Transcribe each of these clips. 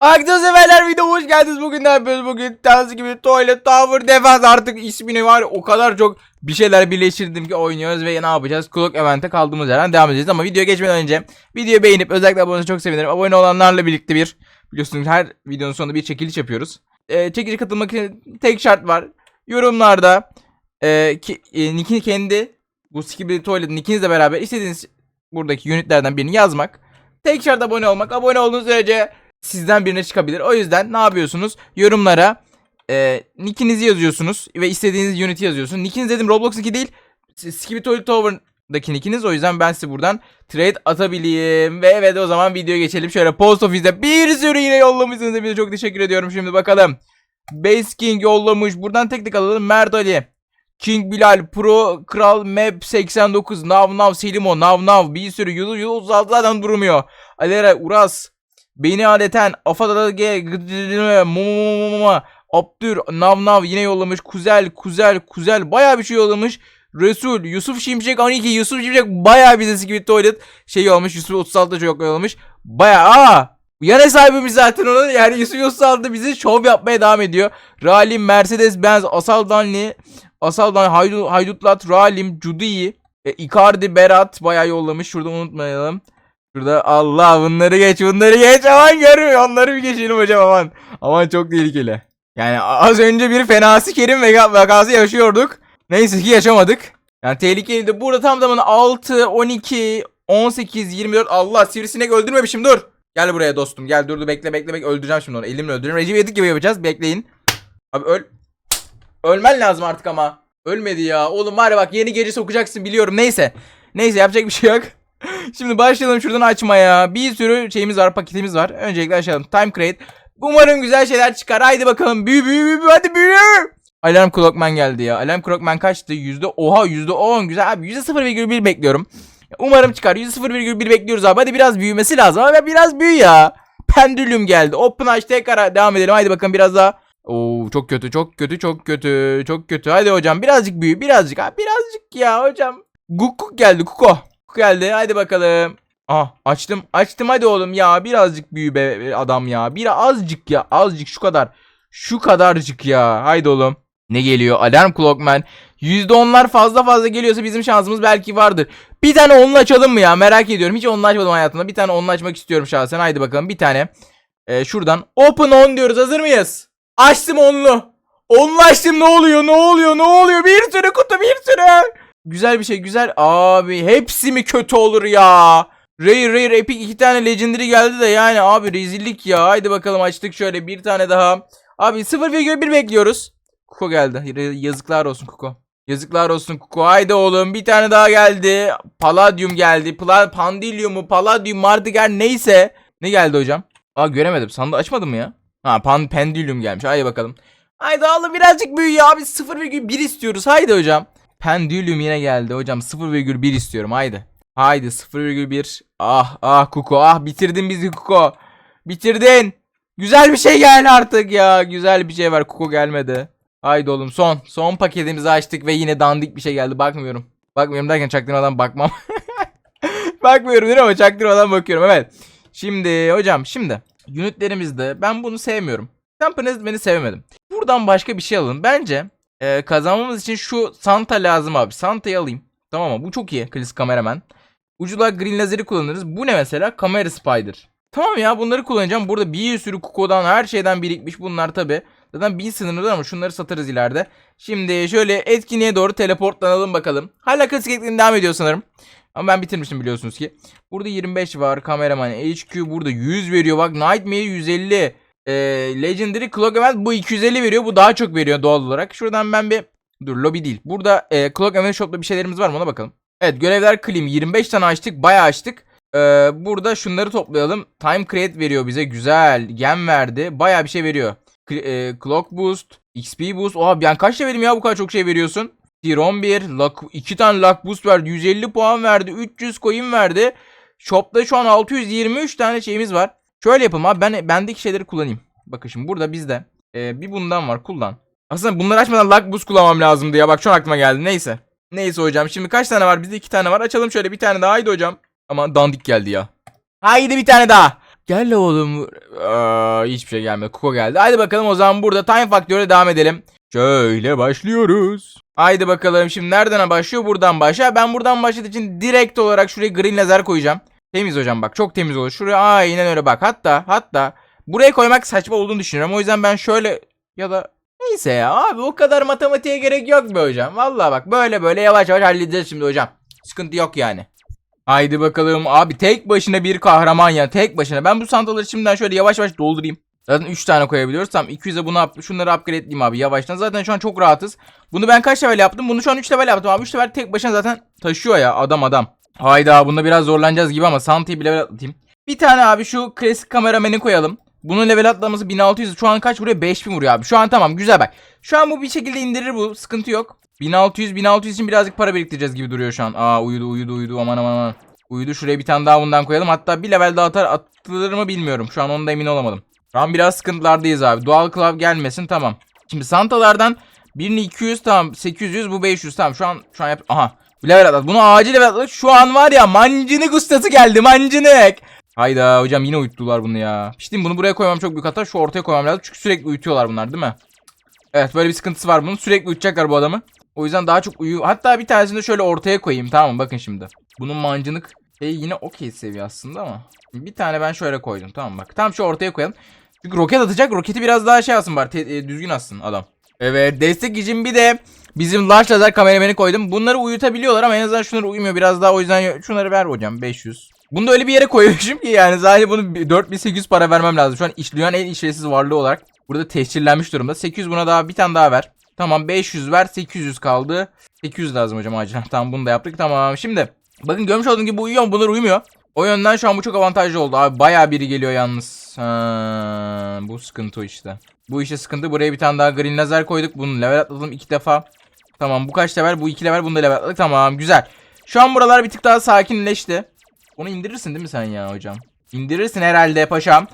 Herkese severler video hoş geldiniz. Bugün ne yapıyoruz? Bugün tanesi gibi Toilet Tower Defense artık ismini var. O kadar çok bir şeyler birleştirdim ki oynuyoruz ve ne yapacağız? Clock Event'e kaldığımız yerden devam edeceğiz. Ama videoya geçmeden önce videoyu beğenip özellikle abone çok sevinirim. Abone olanlarla birlikte bir biliyorsunuz her videonun sonunda bir çekiliş yapıyoruz. Ee, çekilişe katılmak için tek şart var. Yorumlarda e, ki, e, nickini kendi bu Skibidi Toilet nickinizle beraber istediğiniz buradaki unitlerden birini yazmak. Tek şart abone olmak. Abone olduğunuz sürece sizden birine çıkabilir. O yüzden ne yapıyorsunuz? Yorumlara e, nickinizi yazıyorsunuz ve istediğiniz unit'i yazıyorsunuz. Nickiniz dedim Roblox'unki değil. Skibidi Toilet Tower'daki nickiniz. O yüzden ben size buradan trade atabileyim. Ve evet o zaman videoya geçelim. Şöyle post office'de bir sürü yine yollamışsınız. Hepinize çok teşekkür ediyorum. Şimdi bakalım. Base King yollamış. Buradan tek tek alalım. Mert Ali. King Bilal, Pro, Kral, Map 89, Nav Nav, Selimo, Nav Nav, bir sürü yıldız yıldız zaten durmuyor. Alera, Uras, Beni adeten, G, Mama, Abdür, Nav Nav yine yollamış. Kuzel, Kuzel, Kuzel baya bir şey yollamış. Resul, Yusuf Şimşek 12, Yusuf Şimşek baya bize gibi tuvalet şey olmuş. Yusuf 36 çok yollamış. Baya aa Yan hesabımız zaten onun yani Yusuf 36 bizi şov yapmaya devam ediyor. Ralim, Mercedes Benz, Asal Danli, Haydut, Haydutlat, Ralim, Cudi, e, Icardi, Berat bayağı yollamış. Şurada unutmayalım. Şurada Allah bunları geç bunları geç aman görmüyor onları bir geçelim hocam aman. Aman çok tehlikeli. Yani az önce bir fenası kerim vaka- vakası yaşıyorduk. Neyse ki yaşamadık. Yani tehlikeliydi. Burada tam tamına 6, 12, 18, 24 Allah sivrisinek öldürmemişim dur. Gel buraya dostum gel dur bekle bekle bekle öldüreceğim şimdi onu elimle öldüreceğim. Recep Yedik gibi yapacağız bekleyin. Abi öl. Ölmen lazım artık ama. Ölmedi ya. Oğlum var ya bak yeni gece sokacaksın biliyorum. Neyse. Neyse yapacak bir şey yok. Şimdi başlayalım şuradan açmaya. Bir sürü şeyimiz var, paketimiz var. Öncelikle açalım. Time crate. Umarım güzel şeyler çıkar. Haydi bakalım. Büyü büyü büyü büyü. hadi büyü. Alarm Clockman geldi ya. Alarm Clockman kaçtı? Yüzde oha yüzde on. Güzel abi. Yüzde 0,1 bekliyorum. Umarım çıkar. Yüzde 0,1 bekliyoruz abi. Hadi biraz büyümesi lazım. Ama biraz büyü ya. Pendülüm geldi. Open Age tekrar devam edelim. Haydi bakalım biraz daha. Oo çok kötü çok kötü çok kötü çok kötü. Hadi hocam birazcık büyü birazcık ha birazcık ya hocam. Gukuk geldi Kuko. Geldi hadi bakalım. Ah açtım açtım hadi oğlum ya birazcık büyü be adam ya. Bir azıcık ya azıcık şu kadar. Şu kadarcık ya. Haydi oğlum. Ne geliyor? Alarm Clockman. %10'lar fazla fazla geliyorsa bizim şansımız belki vardır. Bir tane onunla açalım mı ya? Merak ediyorum. Hiç onunla açmadım hayatımda. Bir tane onunla açmak istiyorum şahsen. Haydi bakalım bir tane. Ee, şuradan open on diyoruz. Hazır mıyız? Açtım onlu. Onlu açtım ne oluyor ne oluyor ne oluyor bir sürü kutu bir sürü. Güzel bir şey güzel. Abi hepsi mi kötü olur ya? Rare Rare Epic iki tane Legendary geldi de yani abi rezillik ya. Haydi bakalım açtık şöyle bir tane daha. Abi 0,1 bekliyoruz. Kuko geldi. Yazıklar olsun Kuko. Yazıklar olsun Kuko. Haydi oğlum bir tane daha geldi. Palladium geldi. Pla Pandilyum mu? Palladium Mardigar neyse. Ne geldi hocam? Aa göremedim. Sandığı açmadım mı ya? Ha pan pendülüm gelmiş. Haydi bakalım. Haydi oğlum birazcık büyü ya. Biz 0,1 istiyoruz. Haydi hocam. Pendülüm yine geldi hocam. 0,1 istiyorum. Haydi. Haydi 0,1. Ah ah Kuko. Ah bitirdin bizi Kuko. Bitirdin. Güzel bir şey geldi artık ya. Güzel bir şey var. Kuko gelmedi. Haydi oğlum son. Son paketimizi açtık ve yine dandik bir şey geldi. Bakmıyorum. Bakmıyorum derken çaktırmadan bakmam. Bakmıyorum değil ama çaktırmadan bakıyorum. Evet. Şimdi hocam şimdi unitlerimizde ben bunu sevmiyorum. Temperance beni sevemedim. Buradan başka bir şey alın. Bence e, kazanmamız için şu Santa lazım abi. Santa'yı alayım. Tamam mı? Bu çok iyi. Klasik kameraman. Ucula green lazeri kullanırız. Bu ne mesela? Kamera spider. Tamam ya bunları kullanacağım. Burada bir sürü kukodan her şeyden birikmiş bunlar tabi. Zaten bin sınırlı ama şunları satarız ileride. Şimdi şöyle etkinliğe doğru teleportlanalım bakalım. Hala klasik etkinliğe devam ediyor sanırım. Ama ben bitirmiştim biliyorsunuz ki. Burada 25 var kameraman. HQ burada 100 veriyor. Bak Nightmare 150. Ee, Legendary Clock Event bu 250 veriyor. Bu daha çok veriyor doğal olarak. Şuradan ben bir... Dur lobby değil. Burada e, Clock Event Shop'ta bir şeylerimiz var mı ona bakalım. Evet görevler claim 25 tane açtık. Bayağı açtık. Ee, burada şunları toplayalım. Time Create veriyor bize. Güzel. Gem verdi. Bayağı bir şey veriyor. K- e, Clock Boost. XP Boost. Oha ben kaç levelim ya bu kadar çok şey veriyorsun. Tier 11. Luck, 2 tane Luck Boost verdi. 150 puan verdi. 300 coin verdi. Shop'ta şu an 623 tane şeyimiz var. Şöyle yapalım abi. Ben bendeki şeyleri kullanayım. Bakın şimdi burada bizde e, bir bundan var. Kullan. Aslında bunları açmadan Luck Boost kullanmam lazımdı ya. Bak şu an aklıma geldi. Neyse. Neyse hocam. Şimdi kaç tane var? Bizde iki tane var. Açalım şöyle bir tane daha. Haydi hocam. Ama dandik geldi ya. Haydi bir tane daha. Gel oğlum. Aa, hiçbir şey gelmedi. Kuko geldi. Haydi bakalım o zaman burada Time Factory'e devam edelim. Şöyle başlıyoruz. Haydi bakalım şimdi nereden başlıyor? Buradan başla. Ben buradan başladığı için direkt olarak şuraya green lazer koyacağım. Temiz hocam bak çok temiz olur. Şuraya aynen öyle bak. Hatta hatta buraya koymak saçma olduğunu düşünüyorum. O yüzden ben şöyle ya da neyse ya abi o kadar matematiğe gerek yok be hocam. Vallahi bak böyle böyle yavaş yavaş halledeceğiz şimdi hocam. Sıkıntı yok yani. Haydi bakalım abi tek başına bir kahraman ya tek başına. Ben bu sandaları şimdiden şöyle yavaş yavaş doldurayım. Zaten 3 tane koyabiliyoruz. Tamam 200'e bunu şunları upgrade'leyeyim abi yavaştan. Zaten şu an çok rahatız. Bunu ben kaç level yaptım? Bunu şu an 3 level yaptım abi. 3 level tek başına zaten taşıyor ya adam adam. Hayda bunda biraz zorlanacağız gibi ama Santi'yi bir level atlatayım. Bir tane abi şu klasik kamerameni koyalım. Bunun level atlaması 1600. Şu an kaç vuruyor? 5000 vuruyor abi. Şu an tamam güzel bak. Şu an bu bir şekilde indirir bu. Sıkıntı yok. 1600 1600 için birazcık para biriktireceğiz gibi duruyor şu an. Aa uyudu uyudu uyudu aman aman aman. Uyudu şuraya bir tane daha bundan koyalım. Hatta bir level daha atar atılır mı bilmiyorum. Şu an onda emin olamadım. Şu an biraz sıkıntılardayız abi. Doğal klav gelmesin tamam. Şimdi Santalardan birini 200 tamam 800 bu 500 tamam şu an şu an yap aha level atlat. Bunu acil level atlat. Şu an var ya mancınık ustası geldi mancınık. Hayda hocam yine uyuttular bunu ya. İşte bunu buraya koymam çok büyük hata. Şu ortaya koymam lazım. Çünkü sürekli uyutuyorlar bunlar değil mi? Evet böyle bir sıkıntısı var bunun. Sürekli uyutacaklar bu adamı. O yüzden daha çok uyu. Hatta bir tanesini şöyle ortaya koyayım tamam mı? Bakın şimdi. Bunun mancınık şey yine okey seviye aslında ama. Bir tane ben şöyle koydum tamam bak. Tam şu ortaya koyalım. Çünkü roket atacak. Roketi biraz daha şey alsın bari. e, düzgün atsın adam. Evet destek için bir de bizim large lazer kamerameni koydum. Bunları uyutabiliyorlar ama en azından şunları uyumuyor biraz daha. O yüzden şunları ver hocam 500. Bunu da öyle bir yere koymuşum ki yani sadece bunu bir- 4800 para vermem lazım. Şu an iş, dünyanın en işlevsiz varlığı olarak burada tescillenmiş durumda. 800 buna daha bir tane daha ver. Tamam 500 ver 800 kaldı. 800 lazım hocam acilen. Tamam bunu da yaptık tamam. Şimdi bakın görmüş olduğunuz gibi bu uyuyor bunlar uyumuyor. O yönden şu an bu çok avantajlı oldu. Abi bayağı biri geliyor yalnız. Ha, bu sıkıntı işte. Bu işe sıkıntı. Buraya bir tane daha green lazer koyduk. Bunu level atladım iki defa. Tamam bu kaç level? Bu iki level. Bunu da level atladık. Tamam güzel. Şu an buralar bir tık daha sakinleşti. Onu indirirsin değil mi sen ya hocam? İndirirsin herhalde paşam.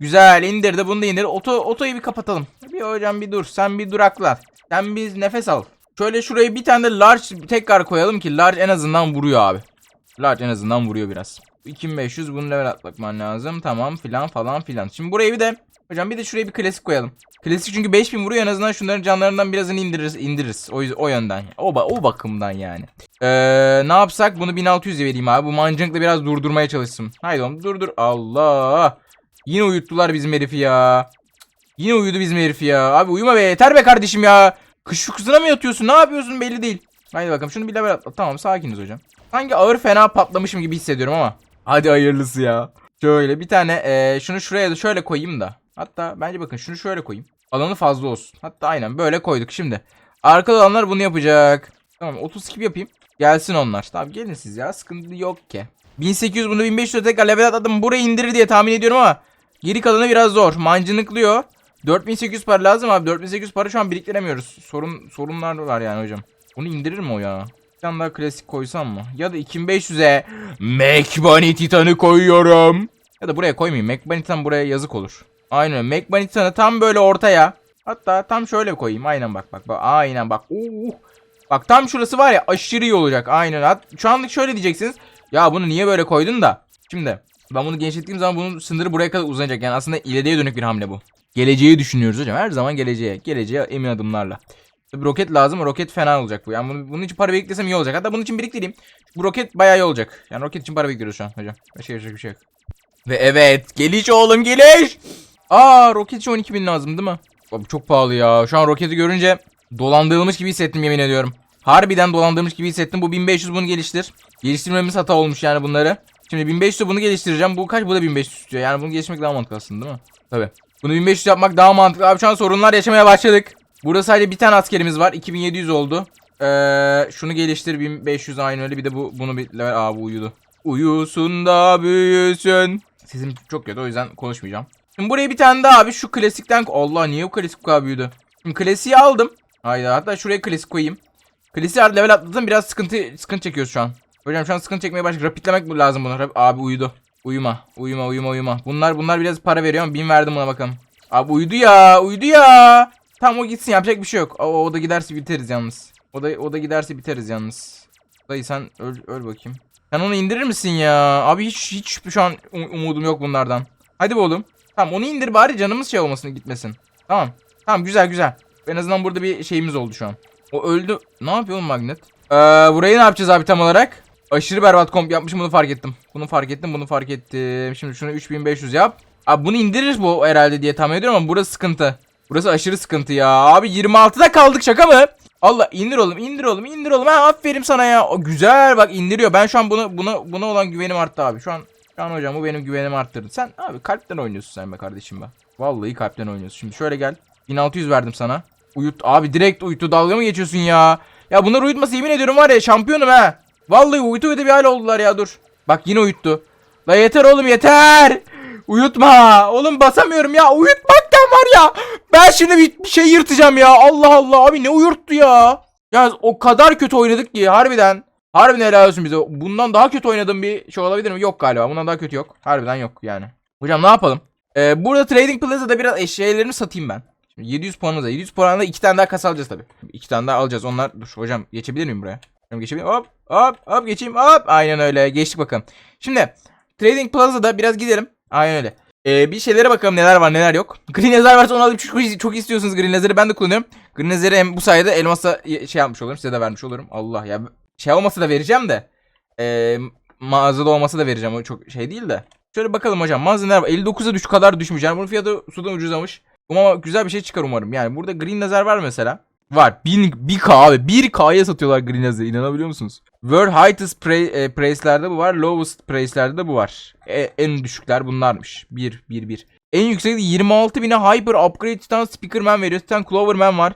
Güzel indirdi bunu da indir. Oto, otoyu bir kapatalım. Bir hocam bir dur. Sen bir durakla. Sen bir nefes al. Şöyle şuraya bir tane de large tekrar koyalım ki large en azından vuruyor abi. Large en azından vuruyor biraz. 2500 bunu level atlatman lazım. Tamam filan falan filan. Şimdi buraya bir de hocam bir de şuraya bir klasik koyalım. Klasik çünkü 5000 vuruyor en azından şunların canlarından birazını indiririz. indiririz. O, yüzden- o yönden. O, o bakımdan yani. Ee, ne yapsak bunu 1600'e vereyim abi. Bu mancınıkla biraz durdurmaya çalışsın. Haydi oğlum durdur. Allah. Yine uyuttular bizim herifi ya. Yine uyudu bizim herif ya. Abi uyuma be yeter be kardeşim ya. Kış uykusuna mı yatıyorsun? Ne yapıyorsun belli değil. Haydi bakalım şunu bir level atla. Tamam sakiniz hocam. Sanki ağır fena patlamışım gibi hissediyorum ama. Hadi hayırlısı ya. Şöyle bir tane eee, şunu şuraya da şöyle koyayım da. Hatta bence bakın şunu şöyle koyayım. Alanı fazla olsun. Hatta aynen böyle koyduk şimdi. Arkada olanlar bunu yapacak. Tamam 30 skip yapayım. Gelsin onlar. Tamam gelin siz ya sıkıntı yok ki. 1800 bunu 1500 tekrar level atladım. Burayı indirir diye tahmin ediyorum ama. Geri kalanı biraz zor. Mancınıklıyor. 4800 para lazım abi. 4800 para şu an biriktiremiyoruz. Sorun sorunlar var yani hocam. Bunu indirir mi o ya? Tane daha klasik koysam mı? Ya da 2500'e Mac Bunny Titan'ı koyuyorum. Ya da buraya koymayayım. Mac Bunny Titan buraya yazık olur. Aynen. Mac Bunny Titan'ı tam böyle ortaya. Hatta tam şöyle koyayım. Aynen bak bak bak. Aynen bak. Uh. Bak tam şurası var ya aşırı iyi olacak. Aynen. Hat şu anlık şöyle diyeceksiniz. Ya bunu niye böyle koydun da? Şimdi ben bunu genişlettiğim zaman bunun sınırı buraya kadar uzanacak. Yani aslında ileriye dönük bir hamle bu. Geleceği düşünüyoruz hocam. Her zaman geleceğe. Geleceğe emin adımlarla. Tabii roket lazım. Roket fena olacak bu. Yani bunu, bunun için para biriktirsem iyi olacak. Hatta bunun için biriktireyim. Bu roket bayağı iyi olacak. Yani roket için para biriktiriyoruz şu an hocam. Başka yapacak bir şey yok. Ve evet. Geliş oğlum geliş. Aa roket için 12 bin lazım değil mi? Abi çok pahalı ya. Şu an roketi görünce dolandırılmış gibi hissettim yemin ediyorum. Harbiden dolandırılmış gibi hissettim. Bu 1500 bunu geliştir. Geliştirmemiz hata olmuş yani bunları. Şimdi 1500 bunu geliştireceğim. Bu kaç? Bu da 1500 istiyor. Yani bunu geliştirmek daha mantıklı aslında değil mi? Tabii. Bunu 1500 yapmak daha mantıklı. Abi şu an sorunlar yaşamaya başladık. Burada sadece bir tane askerimiz var. 2700 oldu. Ee, şunu geliştir 1500 aynı öyle. Bir de bu bunu bir level. Aa uyudu. Uyusun da büyüsün. Sesim çok kötü o yüzden konuşmayacağım. Şimdi buraya bir tane daha abi şu klasikten Allah niye bu klasik bu kadar büyüdü? Şimdi klasiği aldım. Hayda hatta şuraya klasik koyayım. Klasiği level atladım biraz sıkıntı sıkıntı çekiyoruz şu an. Hocam şu an sıkıntı çekmeye başladık. Rapidlemek mi lazım bunu? Abi uyudu. Uyuma. Uyuma uyuma uyuma. Bunlar bunlar biraz para veriyor ama bin verdim buna bakalım. Abi uyudu ya. Uyudu ya. Tamam o gitsin yapacak bir şey yok. O, o da giderse biteriz yalnız. O da o da giderse biteriz yalnız. Dayı sen öl, öl bakayım. Sen onu indirir misin ya? Abi hiç hiç şu an um- umudum yok bunlardan. Hadi be oğlum. Tamam onu indir bari canımız şey olmasın gitmesin. Tamam. Tamam güzel güzel. En azından burada bir şeyimiz oldu şu an. O öldü. Ne yapıyor oğlum magnet? Ee, burayı ne yapacağız abi tam olarak? Aşırı berbat komp yapmışım bunu fark ettim. Bunu fark ettim bunu fark ettim. Şimdi şunu 3500 yap. Abi bunu indirir bu herhalde diye tahmin ediyorum ama burası sıkıntı. Burası aşırı sıkıntı ya. Abi 26'da kaldık şaka mı? Allah indir oğlum indir oğlum indir oğlum. Ha aferin sana ya. O güzel bak indiriyor. Ben şu an bunu buna buna olan güvenim arttı abi. Şu an şu an hocam bu benim güvenimi arttırdı. Sen abi kalpten oynuyorsun sen be kardeşim be. Vallahi kalpten oynuyorsun. Şimdi şöyle gel. 1600 verdim sana. Uyut abi direkt uyutu dalga mı geçiyorsun ya? Ya bunlar uyutması yemin ediyorum var ya şampiyonum ha. Vallahi uyutu uyutu bir hal oldular ya dur. Bak yine uyuttu. La yeter oğlum yeter. Uyutma. Oğlum basamıyorum ya. Uyutmaktan var ya. Ben şimdi bir, bir şey yırtacağım ya. Allah Allah abi ne uyurttu ya. Ya o kadar kötü oynadık ki harbiden. Harbiden helal olsun bize. Bundan daha kötü oynadığım bir şey olabilir mi? Yok galiba. Bundan daha kötü yok. Harbiden yok yani. Hocam ne yapalım? Ee, burada Trading Plaza'da biraz eşyalarımı satayım ben. Şimdi 700 puanımız var. 700 puanla iki tane daha kasa alacağız tabii. İki tane daha alacağız. Onlar dur hocam geçebilir miyim buraya? Hocam geçebilir miyim? Hop hop hop geçeyim hop. Aynen öyle. Geçtik bakalım. Şimdi Trading Plaza'da biraz gidelim. Aynen öyle. Ee, bir şeylere bakalım neler var neler yok. Green lazer varsa onu alıp çok, çok istiyorsunuz Green lazeri ben de kullanıyorum. Green lazeri hem bu sayede elmasa şey yapmış olurum size de vermiş olurum. Allah ya şey olmasa da vereceğim de. Ee, mağazada olmasa da vereceğim o çok şey değil de. Şöyle bakalım hocam mağazada neler var. 59'a düş kadar düşmüş yani bunun fiyatı sudan ucuzlamış. Ama güzel bir şey çıkar umarım. Yani burada green lazer var mesela. Var. 1000 1K abi. 1K'ya satıyorlar green lazeri. İnanabiliyor musunuz? World Highest pre, e, Price'lerde bu var. Lowest Price'lerde de bu var. E, en düşükler bunlarmış. 1 1 1. En yüksek 26.000'e Hyper Upgrade Speakerman veriyor. Titan Cloverman var.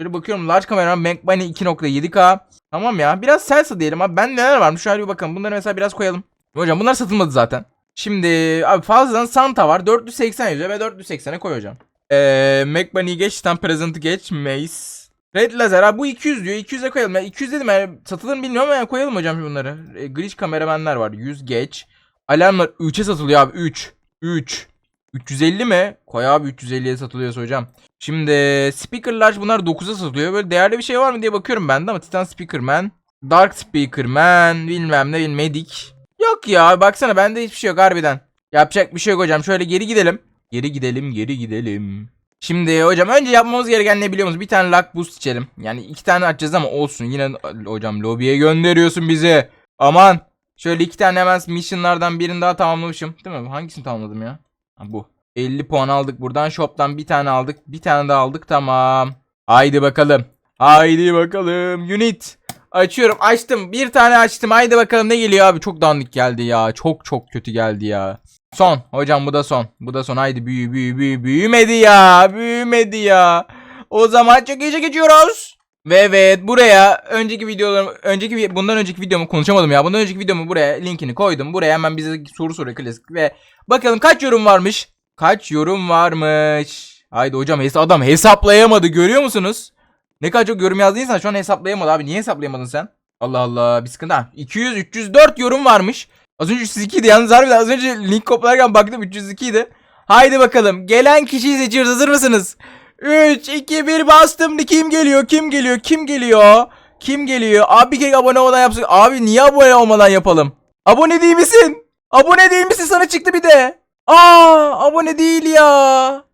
Şöyle bakıyorum. Large kamera Mac Bunny 2.7K. Tamam ya. Biraz Celsa diyelim abi. Ben neler varmış? Şöyle bir bakalım. Bunları mesela biraz koyalım. Hocam bunlar satılmadı zaten. Şimdi abi fazladan Santa var. 480 yazıyor ve 480'e koy hocam. Eee Mac Bunny'i geç. Titan Present'ı geç. Mace. Red Laser abi bu 200 diyor. 200'e koyalım. Yani 200 dedim yani satılır mı bilmiyorum ama yani koyalım hocam bunları. E, glitch kameramanlar var. 100 geç. Alarmlar 3'e satılıyor abi. 3. 3. 350 mi? Koy abi 350'ye satılıyorsa hocam. Şimdi speakerlar bunlar 9'a satılıyor. Böyle değerli bir şey var mı diye bakıyorum ben de ama Titan Speakerman. Dark Speakerman. Bilmem ne Medic. Yok ya baksana bende hiçbir şey yok harbiden. Yapacak bir şey yok hocam. Şöyle geri gidelim. Geri gidelim geri gidelim. Şimdi hocam önce yapmamız gereken ne biliyor musunuz? Bir tane luck boost içelim. Yani iki tane açacağız ama olsun. Yine hocam lobiye gönderiyorsun bizi. Aman. Şöyle iki tane hemen missionlardan birini daha tamamlamışım. Değil mi? Hangisini tamamladım ya? Ha, bu. 50 puan aldık buradan. Shop'tan bir tane aldık. Bir tane daha aldık. Tamam. Haydi bakalım. Haydi bakalım. Unit. Açıyorum. Açtım. Bir tane açtım. Haydi bakalım ne geliyor abi. Çok dandik geldi ya. Çok çok kötü geldi ya. Son. Hocam bu da son. Bu da son. Haydi büyü büyü büyü. Büyümedi ya. Büyümedi ya. O zaman çok iyice geçiyoruz. Ve evet buraya önceki videolarım önceki bundan önceki videomu konuşamadım ya. Bundan önceki videomu buraya linkini koydum. Buraya hemen bize soru soruyor klasik ve bakalım kaç yorum varmış? Kaç yorum varmış? Haydi hocam hes adam hesaplayamadı görüyor musunuz? Ne kadar çok yorum yazdıysan şu an hesaplayamadı abi. Niye hesaplayamadın sen? Allah Allah bir sıkıntı. Ha, 200 304 yorum varmış. Az önce 302 idi yalnız harbiden az önce link koplarken baktım 302 idi. Haydi bakalım gelen kişiyi seçiyoruz hazır mısınız? 3 2 1 bastım kim geliyor kim geliyor kim geliyor? Kim geliyor? Abi bir kere abone olmadan yapsak. Abi niye abone olmadan yapalım? Abone değil misin? Abone değil misin sana çıktı bir de. Aa abone değil ya.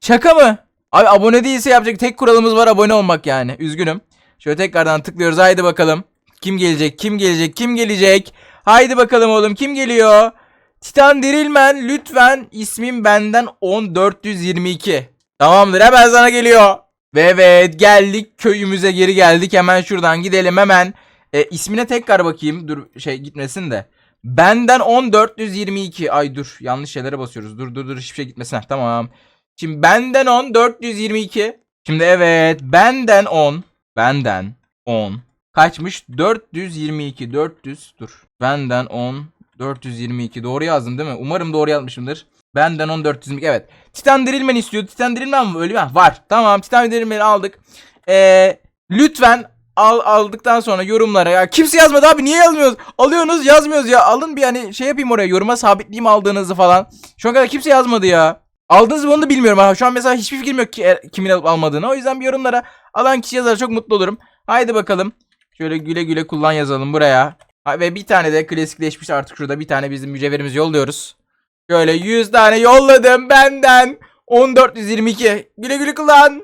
Şaka mı? Abi abone değilse yapacak tek kuralımız var abone olmak yani. Üzgünüm. Şöyle tekrardan tıklıyoruz. Haydi bakalım. Kim gelecek? Kim gelecek? Kim gelecek? Haydi bakalım oğlum kim geliyor? Titan Dirilmen lütfen ismim benden 10422. Tamamdır hemen sana geliyor. Ve evet geldik köyümüze geri geldik. Hemen şuradan gidelim hemen. E, ismine tekrar bakayım. Dur şey gitmesin de. Benden 10422. Ay dur yanlış şeylere basıyoruz. Dur dur dur hiçbir şey gitmesin. Heh, tamam. Şimdi benden 10 422. Şimdi evet benden 10. Benden 10. Kaçmış? 422. 400 dur. Benden 10 422. Doğru yazdım değil mi? Umarım doğru yazmışımdır. Benden 10 422. Evet. Titan Drillman istiyor. Titan Drillman mı? Öyle mi? Var. Tamam. Titan Drillman'i aldık. Ee, lütfen al aldıktan sonra yorumlara ya kimse yazmadı abi niye yazmıyoruz? Alıyorsunuz yazmıyoruz ya. Alın bir hani şey yapayım oraya yoruma sabitleyeyim aldığınızı falan. Şu an kadar kimse yazmadı ya. Aldınız mı onu da bilmiyorum. Ha, şu an mesela hiçbir fikrim yok ki e, kimin alıp almadığını. O yüzden bir yorumlara alan kişi yazar çok mutlu olurum. Haydi bakalım. Şöyle güle güle kullan yazalım buraya. Ha, ve bir tane de klasikleşmiş artık şurada bir tane bizim mücevherimizi yolluyoruz. Şöyle 100 tane yolladım benden. 1422. Güle güle kullan.